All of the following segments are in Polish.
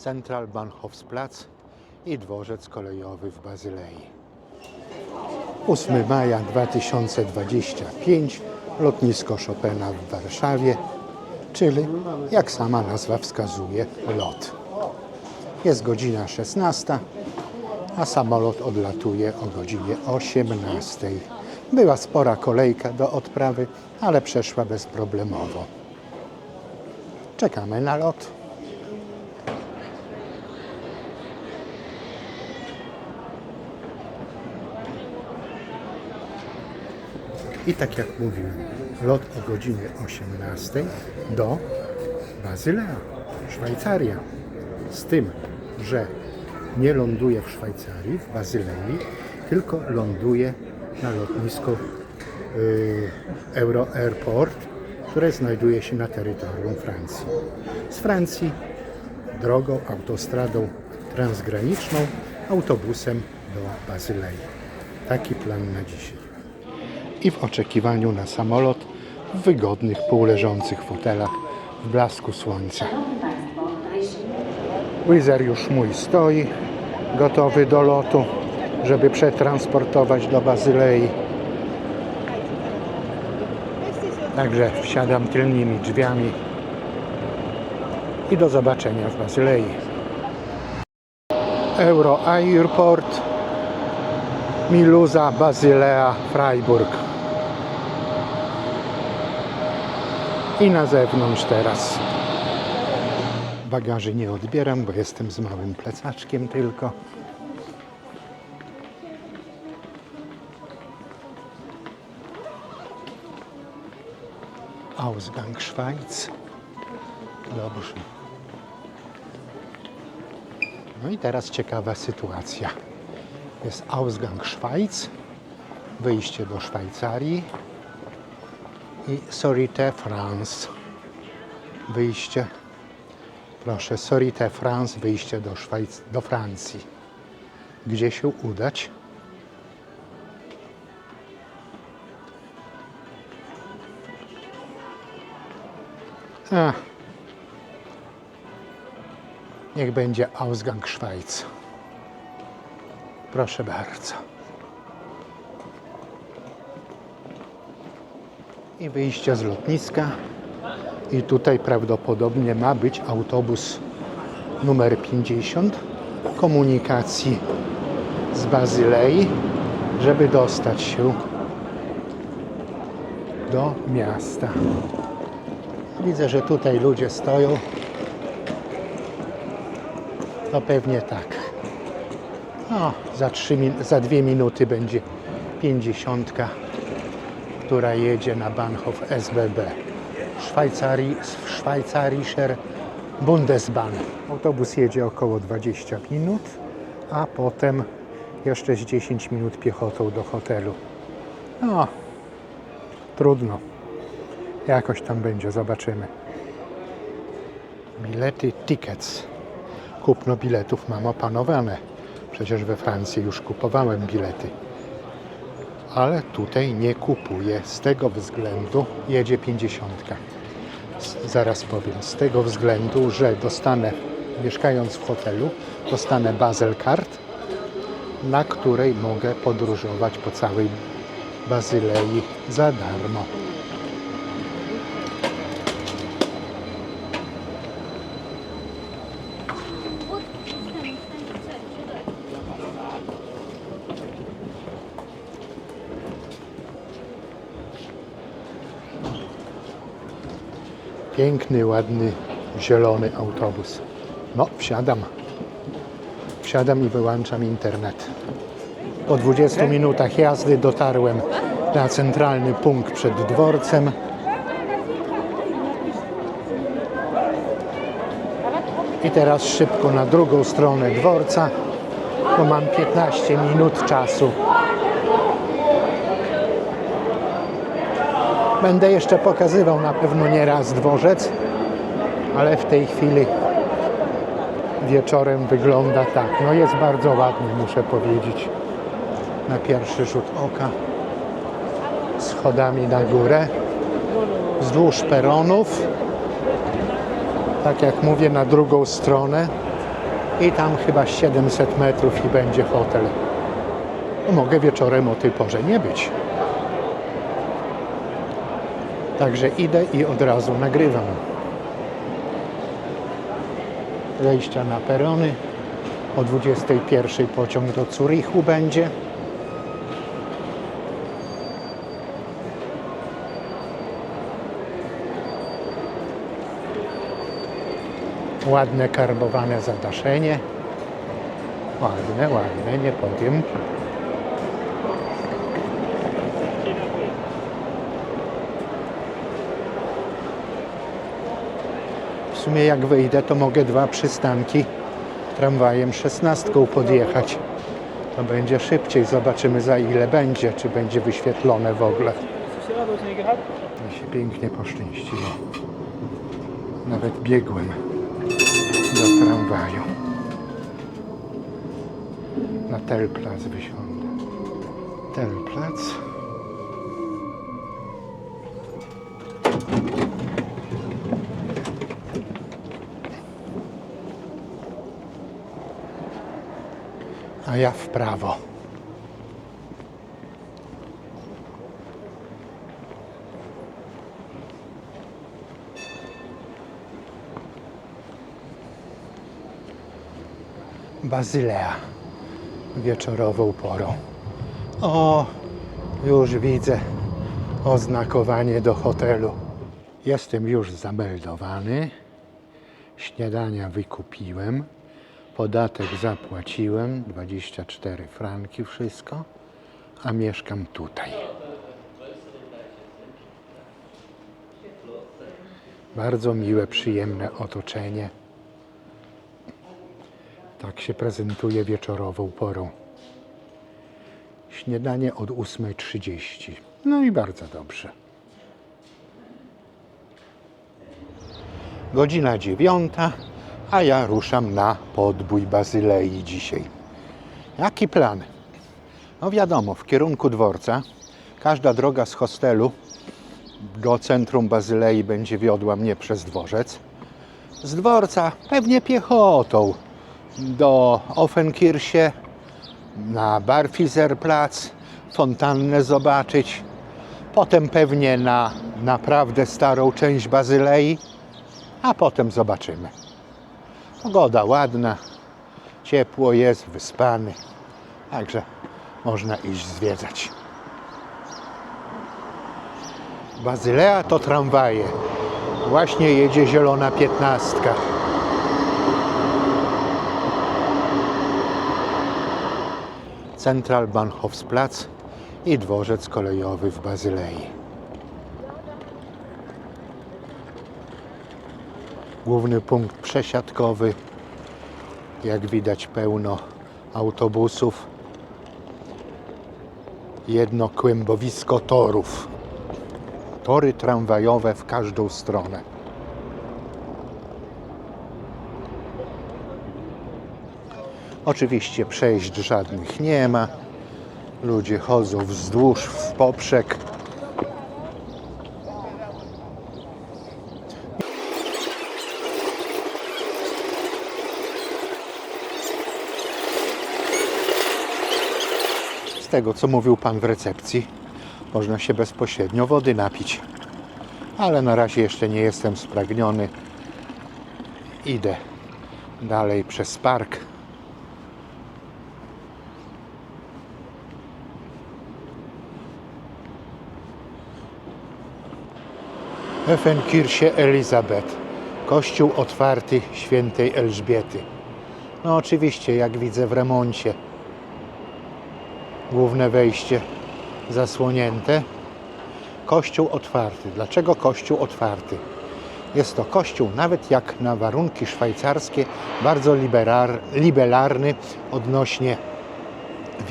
Central Bahnhofsplatz i dworzec kolejowy w Bazylei. 8 maja 2025 lotnisko Chopina w Warszawie, czyli jak sama nazwa wskazuje lot. Jest godzina 16, a samolot odlatuje o godzinie 18. Była spora kolejka do odprawy, ale przeszła bezproblemowo. Czekamy na lot. I tak jak mówiłem, lot o godzinie 18 do Bazylea, Szwajcaria. Z tym, że nie ląduje w Szwajcarii, w Bazylei, tylko ląduje na lotnisku y, Euro Airport, które znajduje się na terytorium Francji. Z Francji drogą, autostradą transgraniczną, autobusem do Bazylei. Taki plan na dzisiaj i w oczekiwaniu na samolot w wygodnych, półleżących fotelach w blasku słońca. Wizer już mój stoi, gotowy do lotu, żeby przetransportować do Bazylei. Także wsiadam tylnymi drzwiami i do zobaczenia w Bazylei. Euro Airport, Miluza, Bazylea, Freiburg. I na zewnątrz teraz. Bagaży nie odbieram, bo jestem z małym plecaczkiem tylko. Ausgang Schweiz. Dobrze. No i teraz ciekawa sytuacja. Jest Ausgang Schweiz, wyjście do Szwajcarii i Sorite France, wyjście, proszę, Sorite France, wyjście do, Szwajc- do Francji. Gdzie się udać? A. Niech będzie Ausgang Schweiz. Proszę bardzo. I wyjście z lotniska. I tutaj prawdopodobnie ma być autobus numer 50 komunikacji z Bazylei, żeby dostać się do miasta. Widzę, że tutaj ludzie stoją. No pewnie tak. No, za, trzy, za dwie minuty będzie 50, która jedzie na Bahnhof SBB. Szwajcarii, Szwajcarischer Bundesbahn. Autobus jedzie około 20 minut, a potem jeszcze z 10 minut piechotą do hotelu. No, trudno. Jakoś tam będzie, zobaczymy. Bilety, tickets. Kupno biletów mam opanowane. Przecież we Francji już kupowałem bilety. Ale tutaj nie kupuję. Z tego względu jedzie 50. S- Zaraz powiem. Z tego względu, że dostanę, mieszkając w hotelu, dostanę Basel Card, na której mogę podróżować po całej Bazylei za darmo. Piękny, ładny, zielony autobus. No, wsiadam. Wsiadam i wyłączam internet. Po 20 minutach jazdy dotarłem na centralny punkt przed dworcem. I teraz szybko na drugą stronę dworca, bo mam 15 minut czasu. Będę jeszcze pokazywał na pewno nie raz dworzec, ale w tej chwili wieczorem wygląda tak. No jest bardzo ładny, muszę powiedzieć. Na pierwszy rzut oka. Schodami na górę. Wzdłuż peronów. Tak jak mówię, na drugą stronę i tam chyba 700 metrów i będzie hotel. No, mogę wieczorem o tej porze nie być. Także idę i od razu nagrywam. Wejścia na perony. O 21 pociąg do Zurichu będzie. Ładne karbowane zadaszenie. Ładne, ładne, nie powiem. Sumie jak wyjdę, to mogę dwa przystanki tramwajem szesnastką podjechać. To będzie szybciej. Zobaczymy za ile będzie, czy będzie wyświetlone w ogóle. Mi się pięknie poszczęściło. Nawet biegłem do tramwaju. Na Telplac wysiądę. Telplac. A ja w prawo. Bazylea wieczorową porą. O, już widzę oznakowanie do hotelu. Jestem już zameldowany. Śniadania wykupiłem. Podatek zapłaciłem 24 franki, wszystko, a mieszkam tutaj. Bardzo miłe, przyjemne otoczenie. Tak się prezentuje wieczorową porą. Śniadanie od 8.30. No i bardzo dobrze. Godzina dziewiąta, a ja ruszam na podbój Bazylei dzisiaj. Jaki plan? No wiadomo, w kierunku dworca. Każda droga z hostelu do centrum Bazylei będzie wiodła mnie przez dworzec. Z dworca pewnie piechotą do Offenkirche, na Barfizerplatz, fontannę zobaczyć. Potem pewnie na naprawdę starą część Bazylei, a potem zobaczymy. Pogoda ładna, ciepło jest, wyspany, także można iść zwiedzać. Bazylea to tramwaje. Właśnie jedzie zielona piętnastka. Central Bahnhofsplatz i dworzec kolejowy w Bazylei. Główny punkt przesiadkowy. Jak widać pełno autobusów. Jedno kłębowisko torów. Tory tramwajowe w każdą stronę. Oczywiście przejść żadnych nie ma. Ludzie chodzą wzdłuż, w poprzek. Tego, co mówił pan w recepcji, można się bezpośrednio wody napić. Ale na razie jeszcze nie jestem spragniony. Idę dalej przez park. Effenkirche Elizabeth. Kościół otwarty świętej Elżbiety. No oczywiście, jak widzę w remoncie. Główne wejście zasłonięte. Kościół otwarty. Dlaczego kościół otwarty? Jest to kościół, nawet jak na warunki szwajcarskie, bardzo liberar, liberalny odnośnie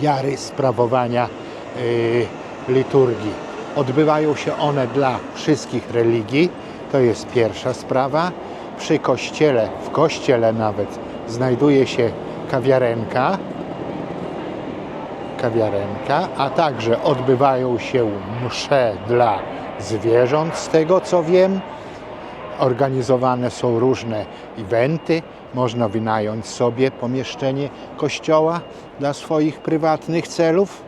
wiary, sprawowania y, liturgii. Odbywają się one dla wszystkich religii, to jest pierwsza sprawa. Przy kościele, w kościele nawet, znajduje się kawiarenka, kawiarenka, a także odbywają się msze dla zwierząt, z tego co wiem. organizowane są różne eventy. Można wynająć sobie pomieszczenie kościoła dla swoich prywatnych celów.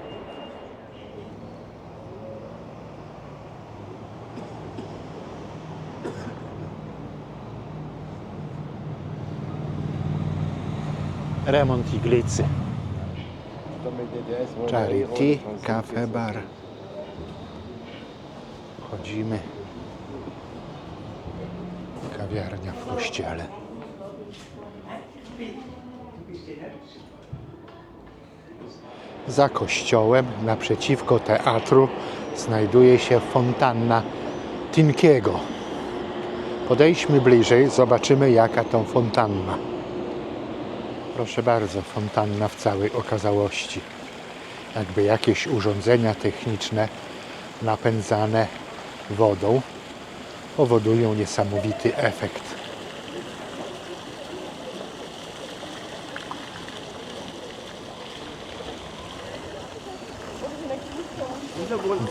Remont iglicy. Charity, cafe, bar. Chodzimy. Kawiarnia w kościele. Za kościołem, naprzeciwko teatru, znajduje się fontanna Tinkiego. Podejdźmy bliżej, zobaczymy jaka to fontanna. Proszę bardzo, fontanna w całej okazałości. Jakby jakieś urządzenia techniczne napędzane wodą powodują niesamowity efekt.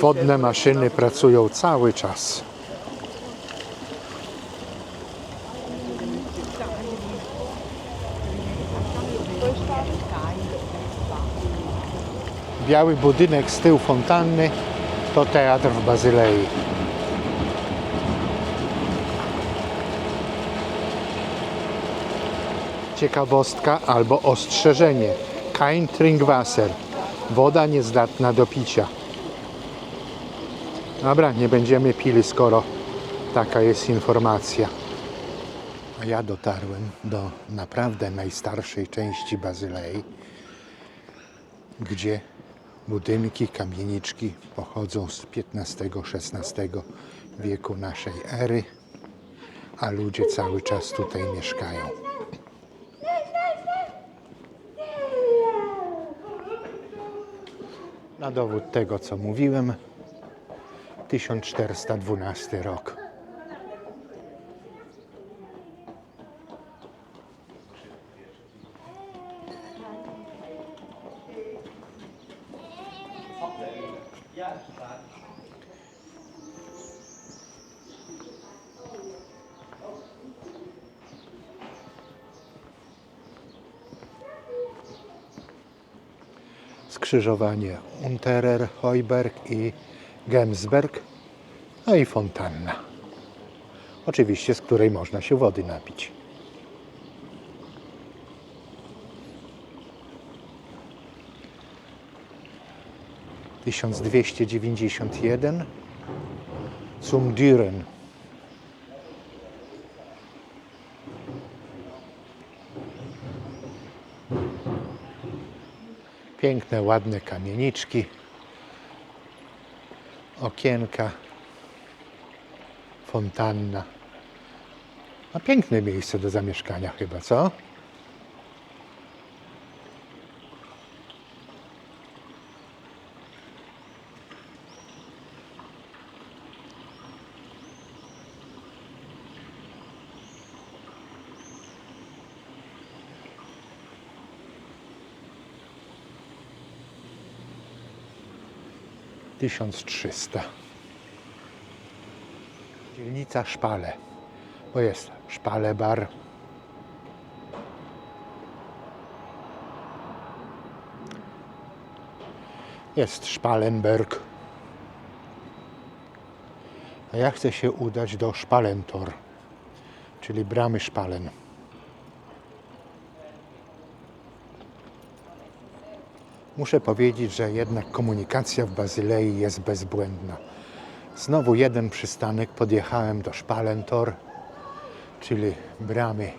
Wodne maszyny pracują cały czas. Biały budynek z tyłu fontanny to teatr w Bazylei. Ciekawostka albo ostrzeżenie. Kein Trinkwasser. Woda niezdatna do picia. Dobra, nie będziemy pili, skoro taka jest informacja. A ja dotarłem do naprawdę najstarszej części Bazylei, gdzie budynki, kamieniczki pochodzą z XV-XVI wieku naszej ery, a ludzie cały czas tutaj mieszkają. Na dowód tego, co mówiłem, 1412 rok. Skrzyżowanie Unterer, Heuberg i Gemsberg, no i fontanna. Oczywiście, z której można się wody napić. Tysiąc dwieście dziewięćdziesiąt jeden zum Düren. Piękne, ładne kamieniczki, okienka, fontanna. A piękne miejsce do zamieszkania chyba, co? Tysiąc trzysta. Dzielnica Szpale, bo jest Szpale Bar. Jest Szpalenberg. A ja chcę się udać do Szpalentor, czyli bramy Szpalen. Muszę powiedzieć, że jednak komunikacja w Bazylei jest bezbłędna. Znowu jeden przystanek, podjechałem do Szpalentor, czyli bramy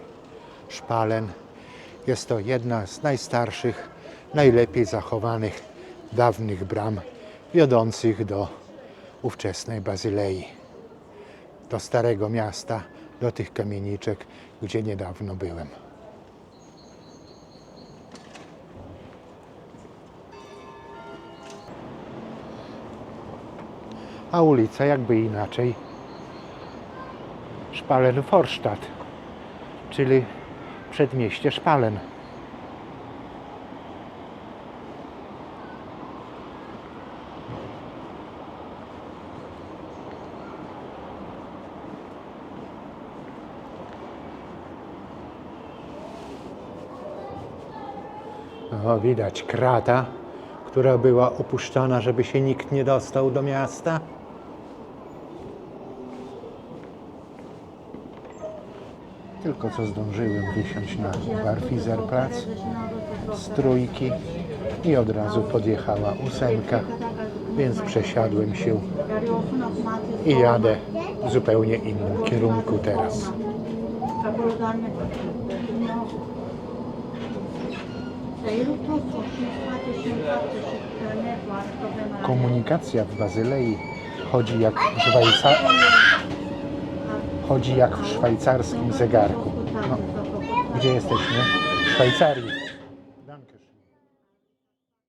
Szpalen. Jest to jedna z najstarszych, najlepiej zachowanych dawnych bram wiodących do ówczesnej Bazylei. Do Starego Miasta, do tych kamieniczek, gdzie niedawno byłem. a ulica jakby inaczej Szpalen-Forsztat, czyli przedmieście Szpalen. O, widać krata, która była opuszczana, żeby się nikt nie dostał do miasta. Tylko co zdążyłem wysiąść na Barfizerplatz z trójki i od razu podjechała ósemka, więc przesiadłem się i jadę w zupełnie innym kierunku teraz. Komunikacja w Bazylei chodzi jak w, Szwajca... chodzi jak w szwajcarskim zegarku. No, gdzie jesteśmy? W Szwajcarii.